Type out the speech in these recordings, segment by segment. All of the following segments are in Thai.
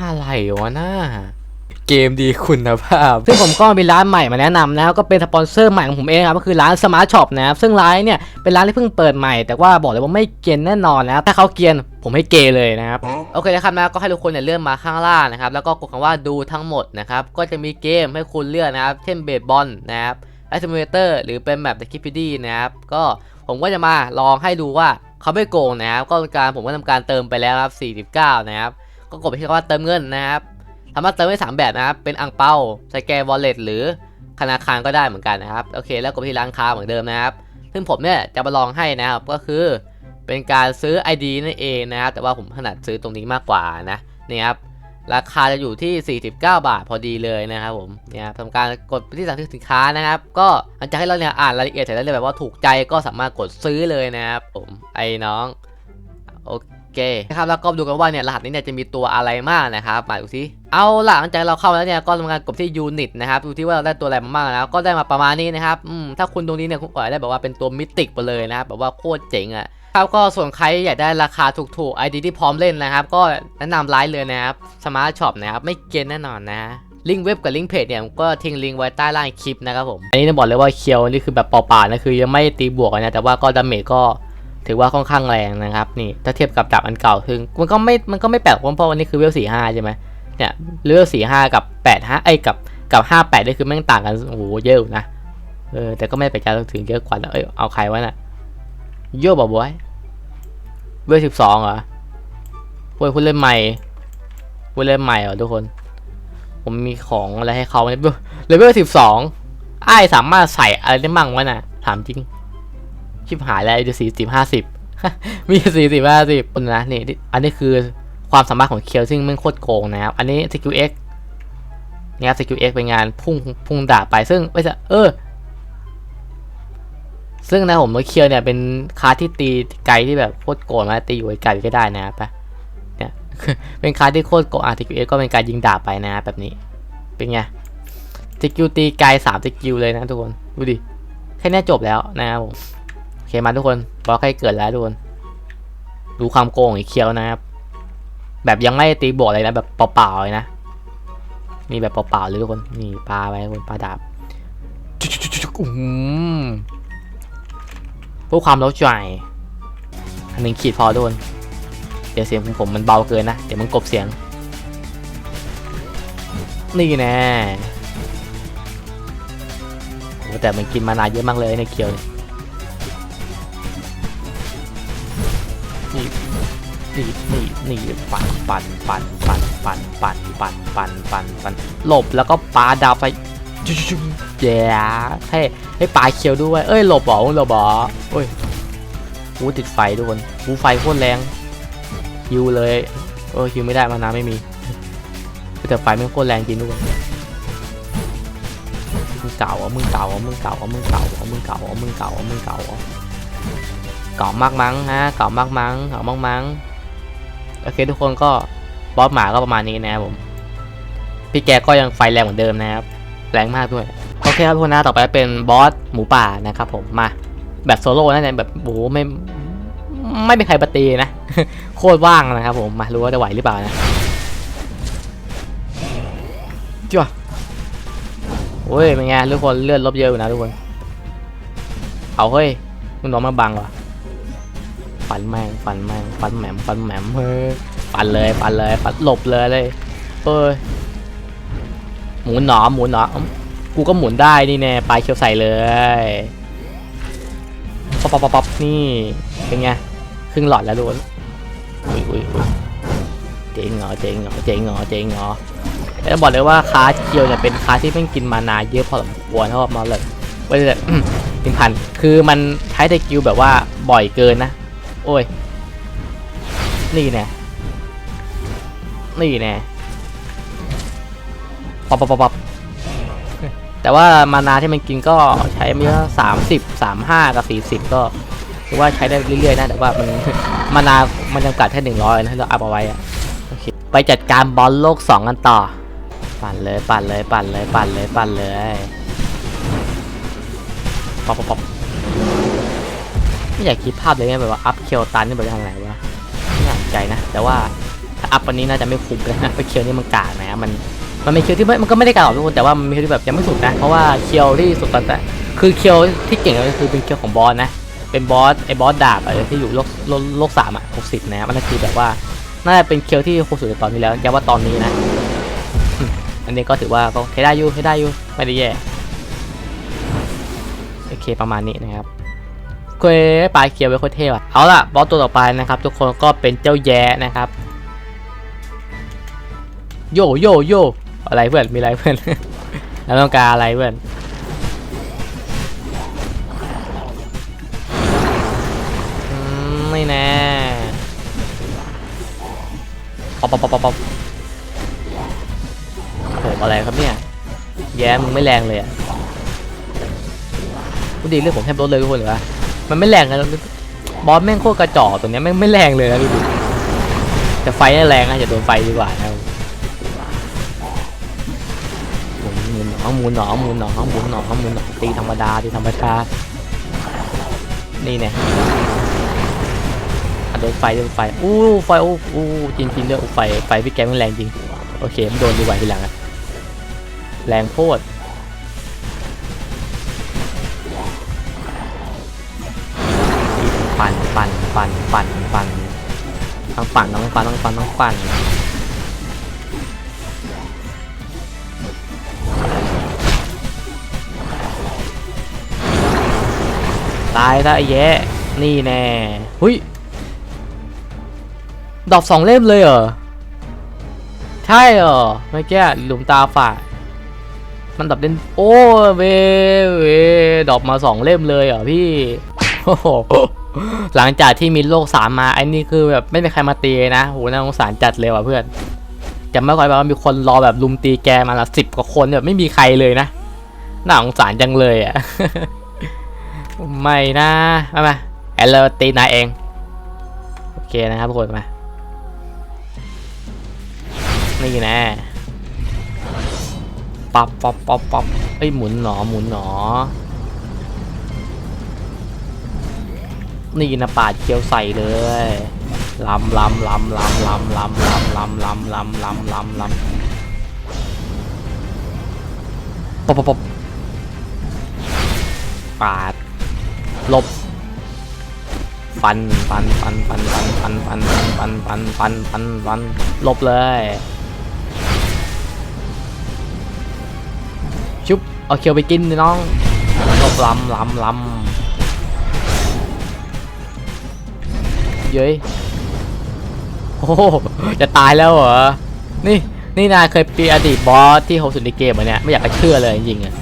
อะไรวะน่าเกมดีคุณภาพ ซึ่งผมก็มีร้านใหม่มาแนะนำนะก็เป็นสปอนเซอร์ใหม่ของผมเองครับก็คือร้าน Smart Shop นะครับซึ่งร้านเนี่ยเป็นร้านที่เพิ่งเปิดใหม่แต่ว่าบอกเลยว่าไม่เกียนแน่นอนนะถ้าเขาเกียนผมให้เกยเลยนะครับโอเคนะครับนะก็ให้ทุกคนเนี่ยเลื่อนมาข้างล่างนะครับแล้วก็กดคำว่าดูทั้งหมดนะครับก็จะมีเกมให้คุณเลือกนะครับเช่นเบสบอลนะครับไอซิมูเลเตอร์หรือเป็นแบบตะคิปปี้นะครับก็ผมก็จะมาลองให้ดูว่าเขาไม่โกงนะครับก็การผมก็ทำการเติมไปแล้วครับ49 นะครับ ก็กดไปที่คำว่าเติมเงินนะครับสามารถเติมได้สามแบบนะครับ เป็นอังเปาสแกนวอลเล็ตหรือธนาคารก็ได้เหมือนกันนะครับ โอเค แล้วกดไปที่ร้านค้าเหมือนเดิมนะครับ ซึ่งผมเนี่ยจะมาลองให้นะครับ ก็คือเป็นการซื้อ ID นั่นเองนะครับ แต่ว่าผมถนัดซื้อตรงนี้มากกว่านะนี่ครับ ราคาจะอยู่ที่ 49 บาทพอดีเลยนะครับผมเนี่ยครับทำการกดไปที่สั่งซื้อสินค้านะครับ ก็หลังจากให้เราเนี่ยอ่านรายละเอียดเสร็จแล้วเลยแบบว่าถูกใจก็สามารถกดซื้อเลยนะครับผม ไอ้น้อง โอเค นะครับแล้วก็ดูกันว่าเนี่ยรหัสนี้เนี่ยจะมีตัวอะไรมากนะครับมาดูซิเอาหลังจากเราเข้าแล้วเนี่ยก็ทำการกดที่ยูนิตนะครับดูที่ว่าเราได้ตัวอะไรมาบ้างแล้วก็ได้มาประมาณนี้นะครับอืมถ้าคุณตรงนี้เนี่ยคุณก็ได้แบบว่าเป็นตัวมิติกไปเลยนะครับแบบว่าโคตรเจ๋งอะครับก็ส่วนใครอยากได้ราคาถูกๆ ID ที่พร้อมเล่นนะครับ ก็แนะนำไลน์เลยนะครับ Smart Shop นะครับไม่เกินแน่นอนนะลิงก์เว็บกับลิงก์เพจเนี่ยก็ทิ้งลิงก์ไว้ใต้ล่างคลิปนะครับผม อันนี้ต้องบอกเลยว่าเคียวนี่คือแบบเปล่าๆนะคือยังไม่ตีบวกนะแต่ว่าก็ดาเมจก็ ถือว่าค่อนข้างแรงนะครับนี่ถ้าเทียบกับดาบอันเก่าคือมันก็ไม่มันก็ไม่แปลกเพราะวันนี้คือเวลสี่ห้าใช่ไหมเนี่ยเวลสี่ห้ากับแปดห้าไอ้กับกับห้าแปดนี่คือแม่งต่างกันโอ้โหเยอะนะเออแต่ก็ไม่แปลกใจถึงเยอะกว่าแล้วเอ้ยเอาใครวะน่ะโย่บ่บอยเวลสิบสองเหรอเว้ยคุณเล่นใหม่คุณเล่นใหม่เหรอทุกคน ผมมีของอะไรให้เขาเนี่ยเลเวลสิบสองไอ้สามารถใส่อะไรได้มั่งวะน่ะถามจริง ชิบหายแล้วจะสี่สิบห้าสิบมีสี่สิบห้าสิบคนนะนี่อันนี้คือความสามารถของเคียวซึ่งมันโคตรโกงนะครับ อันนี้ CQX เนี่ย CQX เป็นงานพุ่งพุ่งดาบไปซึ่งไม่ใช่เออ ซึ่งนะผมว่าเคียวเนี่ยเป็นคาร์ที่ตีไกลที่แบบโคตรโกรธมาตีอยู่ไกลก็ได้นะครับเนี่ยเป็นคาร์ที่โคตรโกรธอะสกิลเอก็เป็นการยิงดาบไปนะครับแบบนี้ เป็นไงสกิลตีไกลสามสกิลเลยนะทุกคน ดูดิ แค่นี้จบแล้วนะครับผม มาทุกคนบล็อกใกล้เกิดแล้วทุกคน ดูความโกงองไอ้เคียวนะครับ แบบยังไม่ตีบวกเลยนะ แบบเปล่าๆเลยนะ มีแบบเปล่าๆเลยทุกคน นี่ปลาไปทุกคนปลาดาบจุ๊กๆๆๆอืมเพื่อความเล้าใจอันหนึ่งขีดพอโดนเดี๋ยวเสียงของผมมันเบาเกินนะ เดี๋ยวมันกบเสียง นี่แน่โอ้แต่มันกินมานานเยอะมากเลยในเคียวนี่ นี่นี่นี่นี่ปั่นปั่นปั่นปั่นปั่นปั่นปั่นปั่นปั่นปั่นหลบแล้วก็ปาดาวไปจุ๊บจุ๊บแย่ให้ให้ปลาเคียวด้วย เอ้ยหลบเหรอหลบเหรอโอ้ยหูติดไฟทุกคนหูไฟโคตรแรงฮิวเลยเออฮิวไม่ได้มานาไม่มีแต่ไฟไม่โคตรแรงจริงทุกคนมึงเก่าอะมึงเก่าอะมึงเก่าอะมึงเก่าอะมึงเก่าอะมึงเก่าอะมึงเก่าอะ เก่ามากมั้งฮะเก่ามากมั้งเก่ามากมั้งโอเคทุกคนก็บอสหมาก็ประมาณนี้นะครับผมพี่แกก็ยังไฟแรงเหมือนเดิมนะครับแรงมากด้วยโอเคครับทุกคนนะต่อไปเป็นบอสหมูป่านะครับผมมาแบบโซโล่นะเนี่ยแบบโอ้ไม่ไม่เป็นใครปฏินะ โคตรว่างนะครับผมมารู้ว่าจะไหวหรือเปล่านะจ้ะโอ้ยเป็นไงทุกคนเลือดลบเยอะอยู่นะทุกคน เอาเฮ้ยมึงน้องมาบังวะ ฟันแมงฟันแมงฟันแหมมฟันแหมมเฮ้ยฟันเลยฟันเลยฟันหลบเลยเลยเอ้ยหมุนหนอหมุนหนออืมกูก็หมุนได้นี่แน่ปลายเคียวใส่เลยป๊อปป๊อปป๊อปนี่เป็นไงครึ่งหลอดแล้วโดนอุ้ยอุ้ยอุ้ยเจ๋งเหรอเจ๋งเหรอเจ๋งเหรอเจ๋งเหรอแล้วบอกเลยว่าคาร์เคียวเนี่ยเป็นคาร์ที่ไม่กินมานาเยอะพอสมควรเพราะว่ามาเลยไว้เลยเป็นพันคือมันใช้สกิลแบบว่าบ่อยเกินนะ โอ้ย นี่แน่นี่แน่ปับปับปับปับแต่ว่ามานาที่มันกินก็ใช้ไม่อสามสิบสามห้ากับสี่สิบก็ถือว่าใช้ได้เรื่อยๆนะแต่ว่ามันมานามันจำกัดแค่หนึ่งร้อยนะเราอัพเอาไว้อะไปจัดการบอลโลกสองกันต่อ ปั่นเลยปั่นเลยปั่นเลยปั่นเลยปั่นเลยปับปับปับ ไม่อยากคิดภาพเลยไงแบบว่าอัพเคียวตันนี่แบบทางไหนวะไม่อยากใจนะ แต่ว่าถ้าอัพวันนี้น่าจะไม่คุ้มเลยนะเพราะเคียวนี่มันกากนะมันมันเป็นเคียวที่ไม่มันก็ไม่ได้กากหรอกทุกคนแต่ว่ามันเป็นเคียวที่แบบยังไม่สุดนะเพราะว่าเคียวที่สุดตอนแต่คือเคียวที่เก่งก็คือเป็นเคียวของบอสนะเป็นบอสไอ้บอสดาบอะไรที่อยู่โลกโลกโลกสามอะหกสิบนะมันก็คือแบบว่าน่าจะเป็นเคียวที่โคตรสุดตอนนี้แล้วแกว่าตอนนี้นะ อันนี้ก็ถือว่าก็ใช้ได้อยู่ใช้ได้อยู่ไม่ได้แย่โอเคประมาณนี้นะครับ เควปลายเคียวไว้โคตรเท่อะเอาล่ะบอสตัวต่อไปนะครับ ทุกคนก็เป็นเจ้าแย้นะครับโยโยโยอะไรเพื่อนมีอะไรเพื่อนแล้วต้องการอะไรเพื่อนไม่แน่ปอปป๊อปป๊อปป๊อปโหอะไรครับเนี่ย แย้มึงไม่แรงเลยอะพูดดีเรื่องผมแทบลดเลยทุกคนเหรอ มันไม่แรงนะบอสแม่งโคตรกระจอกตัวเนี้ยแม่งไม่แรงเลยนะดูดิแต่ไฟน่แรงอะอย่าโดนไฟดีกว่านะหมุนหมุนหนอหมุนหนอหมุนหนอหมุนหนอหมุนหนอตีธรรมดาตีธรรมดานี่เนี่ยโดนไฟโดนไฟอู้ไฟอู้อู้จริงจริงๆด้วยอู้ไฟไฟพี่แกมันแรงจริงโอเคมันโดนดีกว่าทีหลังอะแรงโพด ต้องปั่นต้องปั่นต้องปั่นต้องปั่นตายซะไอ้แย่นี่แน่หุยดอกสองเล่มเลยเหรอใช่เหรอเมื่อกี้หลุมตาฝาดมันดับเด่นโอ้เวเวดอกมาสองเล่มเลยเหรอพี่โอ้โหลังจากที่มีโลกสามมาไอ้นี่คือแบบไม่มีใครมาตีนะโหน่าสงสารจัดเลยว่ะเพื่อนจะไม่ค่อยแบบว่ามีคนรอแบบลุมตีแกมาละสิบกว่าคนแบบไม่มีใครเลยนะน่าสงสารจังเลยอะไม่นะมามาแอลเลอร์ตีนายเองโอเคนะครับทุกคนมานี่น่ปับปับปับปับเอ้ยหมุนหนอหมุนหนอ นี่นะปาดเกียวใส่เลยลำลำลำลำลำลำลำลำลำลำลำลำลำปบปบปปาดลบฟันฟันฟันฟันฟันฟันฟันฟันฟันฟันฟันฟันหลบเลยชุบเอาเคียวไปกินน้องลบลำลำลำ เย้ยโอ้โหจะตายแล้วเหรอ นี่นี่นายเคยปีอดีตบอสที่โหดสุดในเกมเหรอเนี่ยไม่อยากจะเชื่อเลยจริงๆอะ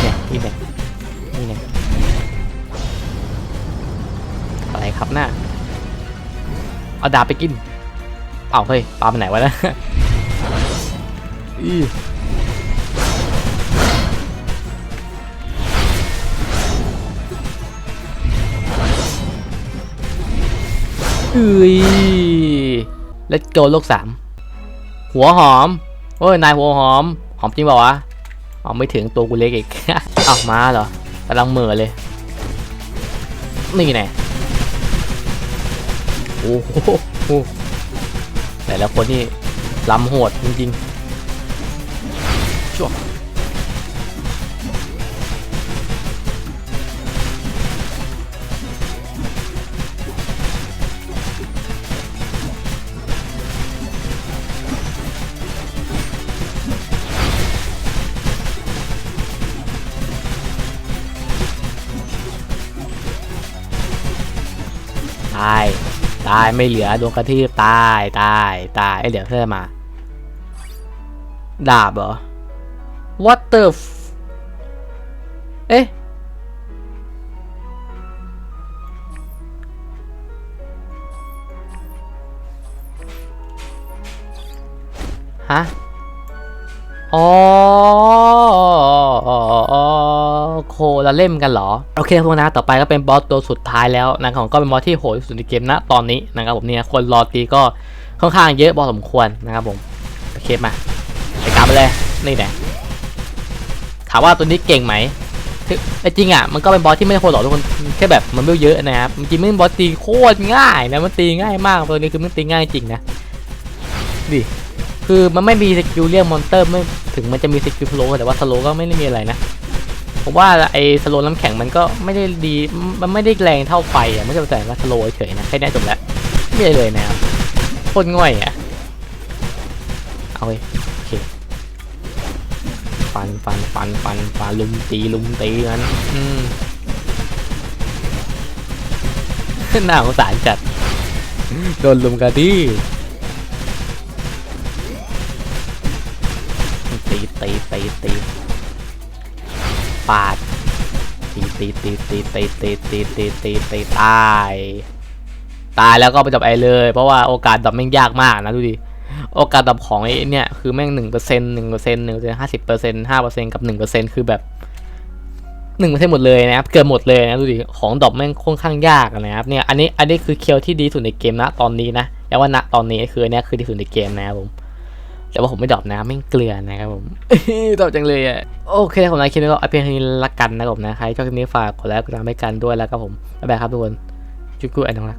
เนี่ยนี่เนี่ยนี่เนี่ยอะไรครับหน้าเอาดาบไปกิน เอ้าเฮ้ยปลาไปไหนวะนะอี เอ้ย let's go โลกสามหัวหอมโอ้ยนายหัวหอม หอมจริงเปล่าวะอ๋อไม่ถึงตัวกูเล็กอีกอ้าวมาเหรอกำลังเหม่อเลย นี่แน่โอ้โหแต่ละคนนี่ล้ำโหดจริงๆช่ว ตาย ตายไม่เหลือดวงกระทืบตายตายตายไอเดี๋ยวเพิ่มมา ดาบเหรอ What the f เอ๊ะฮะ อ๋อ โคละเล่มกันเหรอ โอเคพวกนะต่อไปก็เป็นบอสตัวสุดท้ายแล้วนะครับก็เป็นบอสที่โหดที่สุดในเกมณตอนนี้นะครับผมเนี่ยคนรอตีก็ค่อนข้างเยอะพอสมควรนะครับผมโอเคมาไปกลับไปเลยนี่แหละถามว่าตัวนี้เก่งไหมคือไอ้จริงอะมันก็เป็นบอสที่ไม่โหดหรอกทุกคนแค่แบบมันไม่เยอะนะครับจริงๆมันบอสตีโคตรง่ายนะมันตีง่ายมากตัวนี้คือมันตีง่ายจริงนะดิคือมันไม่มีสกิลเรียกมอนเตอร์ไม่ถึงมันจะมีสกิลสโลแต่ว่าสโลก็ไม่ได้มีอะไรนะ ผมว่าไอ้สโลน้ำแข็งมันก็ไม่ได้ดีมันไม่ได้แรงเท่าไฟอะไม่ใช่แต่ว่าสโลเฉยนะแค่นี้จบแล้วไม่ได้เลยนะครับโคตรง่อยอะเอาเว้ยโอเคฟันฟันฟันฟันฟันลุมตีลุมตีกันอืมน่าสงสารจัดโดนลุมกระดี้ตีตีตีตี ปาดตีตีตีตีตีตีตีตีตีตีตาย ตายแล้วก็ไปจับไอเลย เพราะว่าโอกาสดับแม่งยากมากนะดูดิโอกาสดับของไอ้เนี่ยคือแม่งหนึ่งเปอร์เซ็นต์หนึ่งเปอร์เซ็นต์หนึ่งเปอร์เซ็นต์ห้าสิบเปอร์เซ็นต์ห้าเปอร์เซ็นต์กับหนึ่งเปอร์เซ็นต์คือแบบหนึ่งเปอร์เซ็นต์หมดเลยนะครับเกินหมดเลยนะดูดิของดรอปแม่งค่อนข้างยากนะครับเนี่ยอันนี้อันนี้คือเคียวที่ดีสุดในเกมนะตอนนี้นะแต่ว่าณตอนนี้คืออันเนี้ยคือที่สุดในเกมนะครับผม แต่ว่าผมไม่ดรอปนะไม่เกลือนะครับผมดรอปจังเลยอะโอเคผมนะคลิปนี้ก็เอาเพียงเท่านี้ละกันนะครับผมนะใครชอบคลิปนี้ฝากกดไลค์กดติดตามให้กันด้วยแล้วก็ผมบ๊ายบายครับทุกคนจุ๊กกุ๊กไอ้น้องรัก